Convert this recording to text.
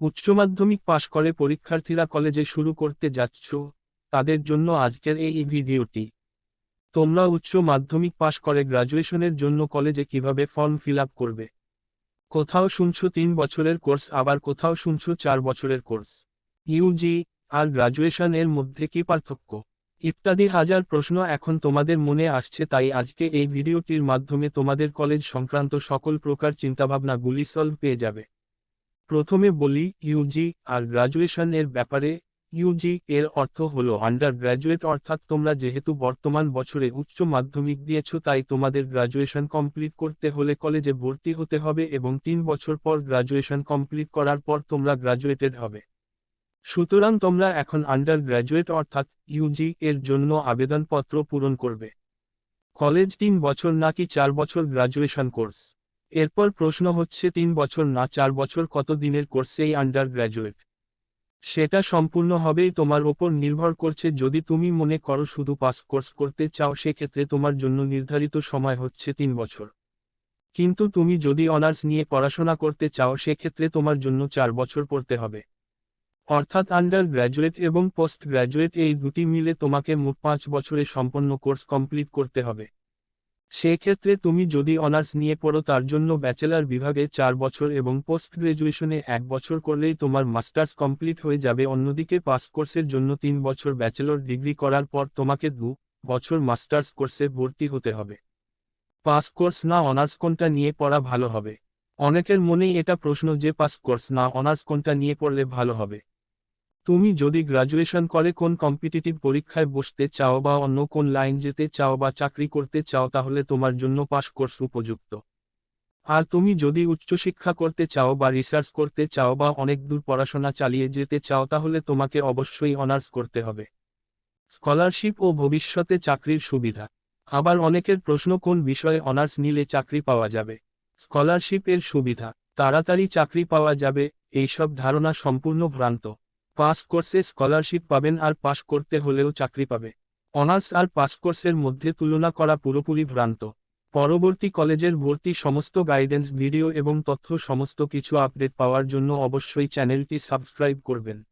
উচ্চ মাধ্যমিক পাশ করে পরীক্ষার্থীরা কলেজে শুরু করতে যাচ্ছ, তাদের জন্য আজকের এই ভিডিওটি। তোমরা উচ্চ মাধ্যমিক পাশ করে গ্রাজুয়েশনের জন্য কলেজে কীভাবে ফর্ম ফিল করবে? কোথাও শুনছো তিন বছরের কোর্স, আবার কোথাও শুনছো চার বছরের কোর্স। ইউজি আর গ্রাজুয়েশন এর মধ্যে কি পার্থক্য? ইত্যাদি হাজার প্রশ্ন এখন তোমাদের মনে আসছে, তাই আজকে এই ভিডিওটির মাধ্যমে তোমাদের কলেজ সংক্রান্ত সকল প্রকার চিন্তাভাবনাগুলি সলভ পেয়ে যাবে। প্রথমে বলি ইউজি আর গ্রাজুয়েশন এর ব্যাপারে ইউজি এর অর্থ হলো আন্ডার গ্র্যাজুয়েট অর্থাৎ তোমরা যেহেতু বর্তমান বছরে উচ্চ মাধ্যমিক দিয়েছ, তাই তোমাদের গ্রাজুয়েশন কমপ্লিট করতে হলে কলেজে ভর্তি হতে হবে এবং তিন বছর পর গ্রাজুয়েশন কমপ্লিট করার পর তোমরা গ্রাজুয়েটেড হবে। সুতরাং তোমরা এখন আন্ডার গ্র্যাজুয়েট অর্থাৎ ইউজি এর জন্য আবেদনপত্র পূরণ করবে। কলেজ তিন বছর নাকি চার বছর গ্রাজুয়েশন কোর্স এরপর প্রশ্ন হচ্ছে, তিন বছর না চার বছর কত দিনের কোর্স এই আন্ডার গ্র্যাজুয়েট সেটা সম্পূর্ণ হবেই তোমার ওপর নির্ভর করছে, যদি তুমি মনে করো শুধু পাস কোর্স করতে চাও, সেক্ষেত্রে তোমার জন্য নির্ধারিত সময় হচ্ছে তিন বছর। কিন্তু তুমি যদি অনার্স নিয়ে পড়াশোনা করতে চাও, সেক্ষেত্রে তোমার জন্য চার বছর পড়তে হবে। অর্থাৎ আন্ডার গ্র্যাজুয়েট এবং পোস্ট গ্র্যাজুয়েট এই দুটি মিলে তোমাকে মোট পাঁচ বছরে সম্পন্ন কোর্স কমপ্লিট করতে হবে। সেক্ষেত্রে তুমি যদি অনার্স নিয়ে পড়ো, তার জন্য ব্যাচেলার বিভাগে চার বছর এবং পোস্ট গ্রাজুয়েশনে এক বছর করলেই তোমার মাস্টার্স কমপ্লিট হয়ে যাবে। অন্যদিকে পাস কোর্সের জন্য তিন বছর ব্যাচেলর ডিগ্রি করার পর তোমাকে দু বছর মাস্টার্স কোর্সে ভর্তি হতে হবে। পাস কোর্স না অনার্স কোনটা নিয়ে পড়া ভালো হবে? অনেকের মনেই এটা প্রশ্ন যে, পাস কোর্স না অনার্স কোনটা নিয়ে পড়লে ভালো হবে? তুমি যদি গ্রাজুয়েশন করে কোন কম্পিটিটিভ পরীক্ষায় বসতে চাও বা অন্য কোন লাইন যেতে চাও বা চাকরি করতে চাও, তাহলে তোমার জন্য পাস কোর্স উপযুক্ত। আর তুমি যদি উচ্চশিক্ষা করতে চাও বা রিসার্চ করতে চাও বা অনেক দূর পড়াশোনা চালিয়ে যেতে চাও, তাহলে তোমাকে অবশ্যই অনার্স করতে হবে। স্কলারশিপ ও ভবিষ্যতে চাকরির সুবিধা। আবার অনেকের প্রশ্ন, কোন বিষয়ে অনার্স নিলে চাকরি পাওয়া যাবে? স্কলারশিপ এর সুবিধা। তাড়াতাড়ি চাকরি পাওয়া যাবে, এইসব ধারণা সম্পূর্ণ ভ্রান্ত। পাস কোর্সে স্কলারশিপ পাবেন আর পাশ করতে হলেও চাকরি পাবে। অনার্স আর পাস কোর্সের মধ্যে তুলনা করা পুরোপুরি ভ্রান্ত। পরবর্তী কলেজের ভর্তি সমস্ত গাইডেন্স, ভিডিও এবং তথ্য, সমস্ত কিছু আপডেট পাওয়ার জন্য অবশ্যই চ্যানেলটি সাবস্ক্রাইব করবেন।